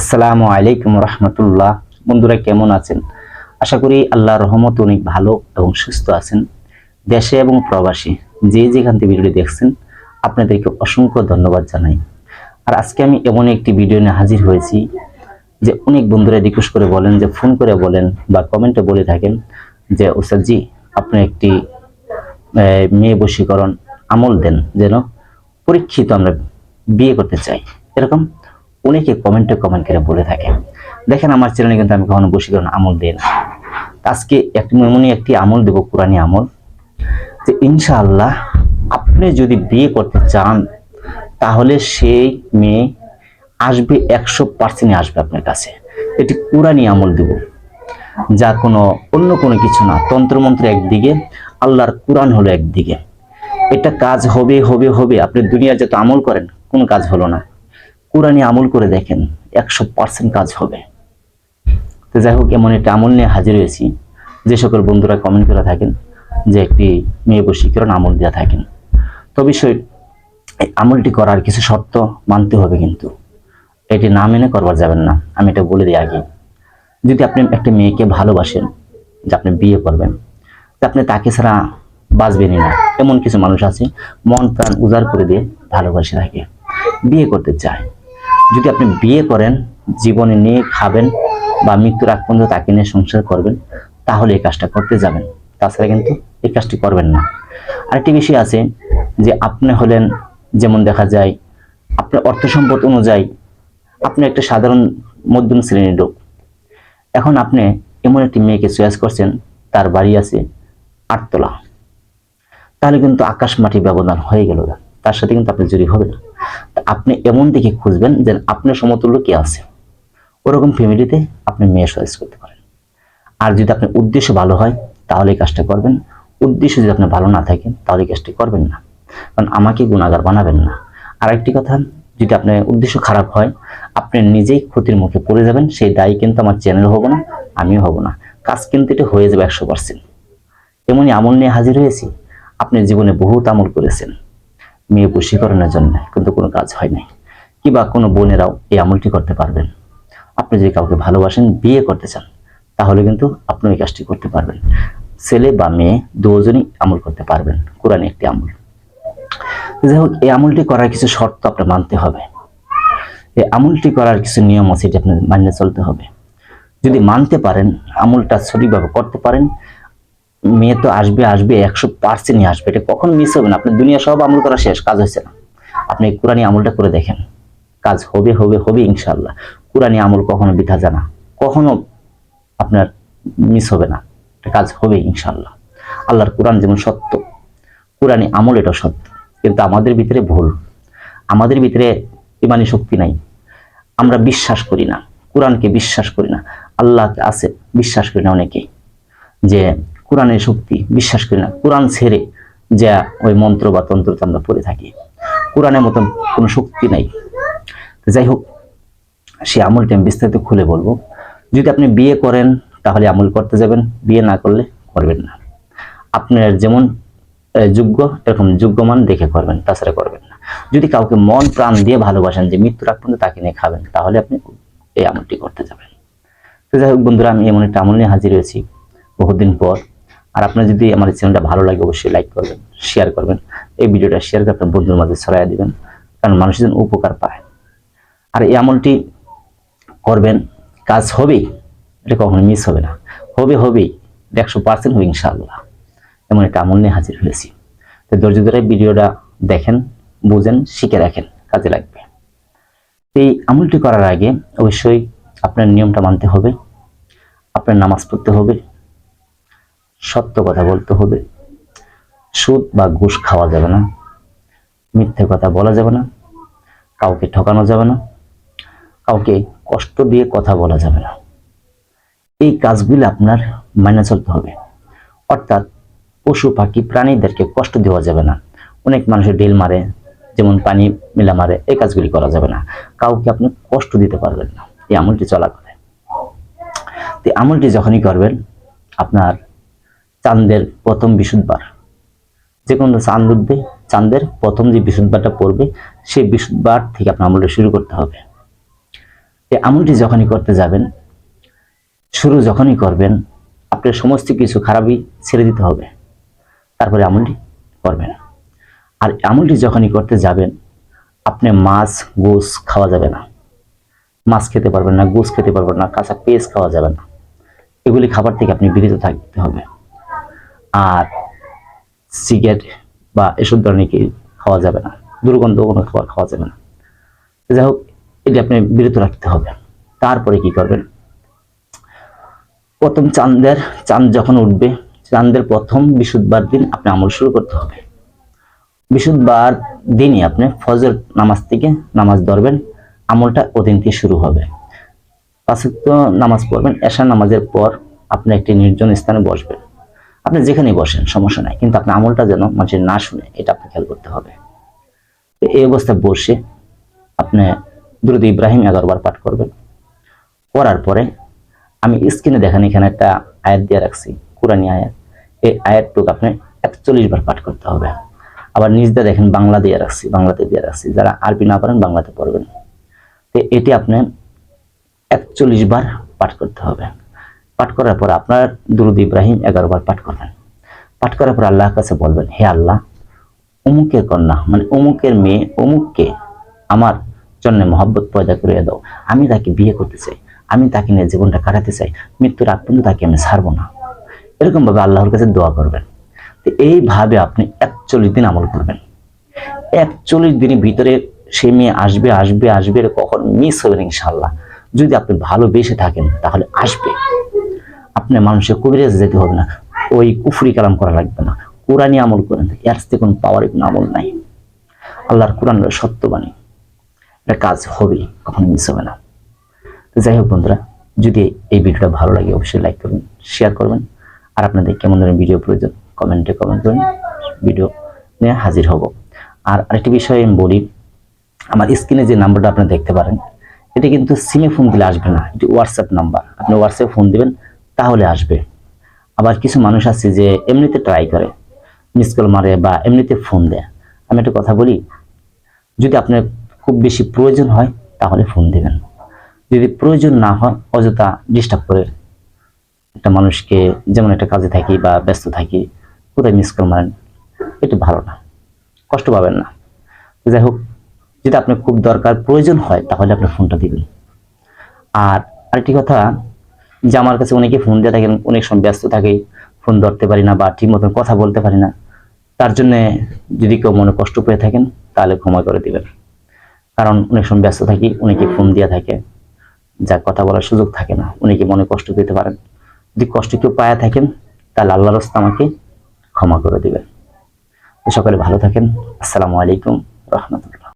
আসসালামু আলাইকুম রহমতুল্লাহ। বন্ধুরা, কেমন আছেন? আশা করি আল্লাহর রহমত অনেক ভালো এবং সুস্থ আছেন। দেশে এবং প্রবাসী যে যেখান থেকে ভিডিওটি দেখছেন, আপনাদেরকে অসংখ্য ধন্যবাদ জানাই। আর আজকে আমি এমন একটি ভিডিও নিয়ে হাজির হয়েছি যে অনেক বন্ধুরা রিকোয়েস্ট করে বলেন যে, ফোন করে বলেন বা কমেন্টে বলে থাকেন যে ওস্তাদজি আপনি একটি মেয়ে বশীকরণ আমল দেন যেন পরীক্ষিত আমরা বিয়ে করতে চাই। এরকম অনেকে কমেন্টে কমেন্ট করে বলে থাকে দেখেন আমার চ্যানেলে কিন্তু আমি কখনো বশীকরণ আমল দিই না। আজকে একটি এমনই একটি আমল দেব, কোরআনী আমল। যে ইনশাআল্লাহ আপনি যদি বিয়ে করতে চান, তাহলে সেই মেয়ে আসবে একশো পার্সেন্ট আসবে আপনার কাছে। এটি কোরআনী আমল দেব। যা কোনো, অন্য কোনো কিছু না, তন্ত্রমন্ত্র একদিকে, আল্লাহর কোরআন হলো একদিকে। এটা কাজ হবে হবে হবে। আপনি দুনিয়া যত আমল করেন, কোনো কাজ হলো না। কোরআনী আমল করে দেখেন, একশো পার্সেন্ট কাজ হবে। তো যাই হোক, এমন একটা আমল নিয়ে হাজির হয়েছি। যে সকল বন্ধুরা কমেন্ট করে থাকেন যে একটি মেয়ে বশীকরণ আমল দেওয়া থাকেন। তো বিষয় আমলটি করার কিছু শর্ত মানতে হবে কিন্তু। এটি না মেনে করবার যাবেন না। আমি এটা বলে দিই আগে। যদি আপনি একটা মেয়েকে ভালোবাসেন, যে আপনি বিয়ে করবেন, তা আপনি তাকে ছাড়া বাঁচবেনই না। এমন কিছু মানুষ আছে, মন প্রাণ উজাড় করে দিয়ে ভালোবাসে থাকে বিয়ে করতে চায়। যদি আপনি বিয়ে করেন, জীবনে নিয়ে খাবেন বা মৃত্যুর আগ পর্যন্ত তাকে নিয়ে সংসার করবেন, তাহলে এই কাজটা করতে যাবেন। তাছাড়া কিন্তু এই কাজটি করবেন না। আরেকটি বিষয় আছে যে আপনি হলেন, যেমন দেখা যায়, আপনার অর্থ সম্পদ অনুযায়ী আপনি একটা সাধারণ মধ্যম শ্রেণির লোক। এখন আপনি এমন একটি মেয়েকে চয়েস করছেন, তার বাড়ি আছে আটতলা। তাহলে কিন্তু আকাশ মাটি ব্যবধান হয়ে গেল তার সাথে কিন্তু আপনি জড়ি হবে না। আপনি এমন দিকে খুঁজবেন যে আপনার সমতুল্য কে আছে। ওরকম ফ্যামিলিতে আপনি মেয়ে চয়েস করতে পারেন। আর যদি আপনার উদ্দেশ্য ভালো হয়, তাহলে এই কাজটা করবেন। উদ্দেশ্য যদি আপনার ভালো না থাকে, তাহলে এই কাজটি করবেন না। কারণ আমাকে গুণাগার বানাবেন না। আর একটি কথা, যদি আপনার উদ্দেশ্য খারাপ হয়, আপনি নিজেই ক্ষতির মুখে পড়ে যাবেন। সেই দায়ী কিন্তু আমার চ্যানেল হব না, আমিও হব না। কাজ কিন্তু এটা হয়ে যাবে একশো পার্সেন্ট এমনই আমল নিয়ে হাজির হয়েছি। আপনি জীবনে বহুত আমল করেছেন। মেয়ে বশীকরণের জন্য, কিন্তু কোনো কাজ হয় নাই। কিবা কোনো বোনেরাও এই আমলটি করতে পারবেন। আপনি যদি কাউকে ভালোবাসেন, বিয়ে করতে চান, তাহলে কিন্তু আপনি এই কাজটি করতে পারবেন। ছেলে বা মেয়ে দুজনই আমল করতে পারবেন, কোরআন একটি আমল। যাই হোক এই আমলটি করার কিছু শর্ত আপনার মানতে হবে। এই আমলটি করার কিছু নিয়ম আছে, এটি আপনার মানিয়ে চলতে হবে। যদি মানতে পারেন, আমলটা সঠিকভাবে করতে পারেন মেয়ে তো আসবে আসবে, একশো পার্সেন্টই আসবে। এটা কখন মিস হবে না? আপনার দুনিয়া সব আমল করা শেষ, কাজ হয়েছে না। আপনি কোরআনী আমলটা করে দেখেন। কাজ হবে হবে হবে ইনশাল্লাহ কোরআনী আমল কখনো বৃথা জানা কখনো আপনার মিস হবে না। এটা কাজ হবে ইনশাল্লাহ আল্লাহর কোরআন যেমন সত্য কোরআনী আমল এটা সত্য। কিন্তু আমাদের ভিতরে ভুল। আমাদের ভিতরে ইমানি শক্তি নাই। আমরা বিশ্বাস করি না। কোরআনকে বিশ্বাস করি না। আল্লাহকে আছে, বিশ্বাস করি না অনেকেই। যে কোরআনের শক্তি, বিশ্বাস করি না। কোরআন ছেড়ে যা ওই মন্ত্র বা তন্ত্রতে আমরা পড়ে থাকি। কোরআনের মতন কোনো শক্তি নাই। যাই হোক সে আমলটি আমি বিস্তারিত খুলে বলব। যদি আপনি বিয়ে করেন, তাহলে আমল করতে যাবেন। বিয়ে না করলে করবেন না। আপনার যেমন যোগ্য, এরকম যোগ্যমান দেখে করবেন, তাছাড়া করবেন না। যদি কাউকে মন প্রাণ দিয়ে ভালোবাসেন যে মৃত্যুর আগ পর্যন্ত তাকে নিয়ে খাবেন, তাহলে আপনি এই আমলটি করতে যাবেন। তো যাই হোক বন্ধুরা, আমি এমন একটা আমল নিয়ে হাজির হয়েছি। বহুদিন পর আর আপনার যদি আমার চ্যানেলটা ভালো লাগে, অবশ্যই লাইক করবেন শেয়ার করবেন। এই ভিডিওটা শেয়ার করে আপনার বন্ধুর মাঝে ছড়াইয়া দিবেন, কারণ মানুষ যেন উপকার পায়। আর এই আমলটি করবেন, কাজ হবেই, এটা কখনো মিস হবে না। হবে, হবেই একশো পার্সেন্ট হবে ইনশাআল্লাহ। এমন একটা আমল নিয়ে হাজির হয়েছি। তো ধৈর্য ধরে ভিডিওটা দেখেন, বুঝেন, শিখে রাখেন, কাজে লাগবে। এই আমলটি করার আগে অবশ্যই আপনার নিয়মটা মানতে হবে, আপনার নামাজ পড়তে হবে সত্য কথা বলতে হবে। সুদ বা ঘুষ খাওয়া যাবে না। মিথ্যে কথা বলা যাবে না। কাউকে ঠকানো যাবে না। কাউকে কষ্ট দিয়ে কথা বলা যাবে না। এই কাজগুলি আপনার মাইনে চলতে হবে। অর্থাৎ পশু, পাখি, প্রাণীদেরকে কষ্ট দেওয়া যাবে না। অনেক মানুষের ঢিল মারে, যেমন পানি মিলা মারে, এই কাজগুলি করা যাবে না। কাউকে আপনি কষ্ট দিতে পারবেন না। এই আমলটি চলা করে। তো আমলটি যখনই করবেন, আপনার চাঁদের প্রথম বিশুদ্ধবার। যে কোনো চাঁদ উঠবে চাঁদের প্রথম যে বিশুদ্ধবারটা পড়বে, সেই বিশুদ্ধবার থেকে আপনার আমলটা শুরু করতে হবে। এই আমলটি যখনই করতে যাবেন, শুরু যখনই করবেন, আপনার সমস্ত কিছু খারাপই ছেড়ে দিতে হবে। তারপরে আমলটি করবেন। আর আমলটি যখনই করতে যাবেন, আপনি মাছ গোস খাওয়া যাবে না। মাছ খেতে পারবেন না গোস খেতে পারবেন না, কাঁচা পেঁয়াজ খাওয়া যাবে না। এগুলি খাবার থেকে আপনি বিরত থাকতে হবে। আর সিগারেট বা এসব ধরনের কি খাওয়া যাবে না? দুর্গন্ধ কোনো খাবার খাওয়া যাবে না। যাই হোক, এটি আপনি বিরত রাখতে হবে। তারপরে কি করবেন? প্রথম চাঁদের, চাঁদ যখন উঠবে, চাঁদের প্রথম বিশুদ্ধবার দিন আপনি আমল শুরু করতে হবে। বিশুদ্ধবার দিনই আপনি ফজর নামাজ থেকে নামাজ ধরবেন, আমলটা ওদিন থেকে শুরু হবে। পাঁচক্ত নামাজ পড়বেন এশা নামাজের পর আপনি একটি নির্জন স্থানে বসবেন। আপনি যেখানেই বসেন, সমস্যা নাই। কিন্তু আপনি আমলটা যেন মানুষের না শুনে, এটা আপনি খেয়াল করতে হবে। এই অবস্থায় বসে আপনি দুরুদ ইব্রাহিম এগারোবার পাঠ করবেন। করার পরে আমি স্ক্রিনে দেখেন, এখানে একটা আয়াত দিয়ে রাখছি, কোরআনী আয়াত। এই আয়াতটুকু আপনি একচল্লিশ বার পাঠ করতে হবে। আবার নিজ দিয়ে দেখেন, বাংলা দিয়ে রাখছি, বাংলাতে দিয়ে রাখছি। যারা আরবি না পারেন, বাংলাতে পড়বেন। তো এটি আপনি একচল্লিশ বার পাঠ করতে হবে। পাঠ করার পর আপনার দুরুদ ইব্রাহিম এগারো বার পাঠ করবেন পাঠ করার পর আল্লাহর কাছে বলবেন, হে আল্লাহ, অমুকের কন্যা মানে অমুকের মেয়ে, অমুককে আমার জন্য মহব্বত পয়দা করে দাও। আমি তাকে বিয়ে করতে চাই, আমি তাকে নিয়ে জীবনটা কাটাতে চাই, মৃত্যুর আগ পর্যন্ত তাকে আমি ছাড়বো না। এরকম ভাবে আল্লাহর কাছে দোয়া করবেন। তো এইভাবে আপনি একচল্লিশ দিন আমল করবেন। একচল্লিশ দিনের ভিতরে সে মেয়ে আসবে আসবে আসবে কখন মিস হবে ইনশাল্লাহ যদি আপনি ভালোবেসে থাকেন, তাহলে আসবে। আপনি মানুষের কবিরাজ যেতে হবে না। ওই কুফরি কালাম করা লাগবে না। কোরআনই আমল করেন এর থেকে কোনো পাওয়ারের কোনো আমল নাই। আল্লাহর কোরআন সত্যবাণী। এটা কাজ হবেই কখনো মিস হবে না। তো যাই হোক বন্ধুরা, যদি এই ভিডিওটা ভালো লাগে অবশ্যই লাইক করবেন শেয়ার করবেন। আর আপনাদের কেমন ধরনের ভিডিও প্রয়োজন কমেন্টে কমেন্ট করবেন ভিডিও নিয়ে হাজির হব। আর আরেকটি বিষয় আমি বলি, আমার স্ক্রিনে যে নাম্বারটা আপনারা দেখতে পারেন, এটা কিন্তু সিমে ফোন দিলে আসবে না। এটি হোয়াটসঅ্যাপ নাম্বার আপনি হোয়াটসঅ্যাপে ফোন দিবেন তাহলে আসবে। আবার কিছু মানুষ আছে যে এমনিতে ট্রাই করে মিস কল মারে বা এমনিতে ফোন দেয়। আমি একটা কথা বলি, যদি আপনার খুব বেশি প্রয়োজন হয়, তাহলে ফোন দিবেন। যদি প্রয়োজন না হয়, অযথা ডিস্টার্ব করে একটা মানুষকে যেমন একটা কাজে থাকি বা ব্যস্ত থাকি, কোথায় মিস কল মারেন, এটা ভালো না। কষ্ট পাবেন না। যাই হোক, যদি আপনার খুব দরকার, প্রয়োজন হয়, তাহলে আপনি ফোনটা দিবেন। আর আরেকটি কথা যে আমার কাছে অনেকে ফোন দিয়ে থাকেন অনেক সময় ব্যস্ত থাকে ফোন ধরতে পারি না বা ঠিক মতন কথা বলতে পারি না, তার জন্য যদি কেউ মনে কষ্ট পেয়ে থাকেন, তাহলে ক্ষমা করে দিবেন। কারণ অনেক সময় ব্যস্ত থাকি, অনেকে ফোন দিয়ে থাকে, যা কথা বলার সুযোগ থাকে না, অনেকে মনে কষ্ট পেতে পারেন। যদি কষ্ট কেউ পায়া থাকেন, তাহলে আল্লাহ রাস্তা আমাকে ক্ষমা করে দিবেন। সকালে ভালো থাকেন। আসসালামু আলাইকুম রহমতুল্লাহ।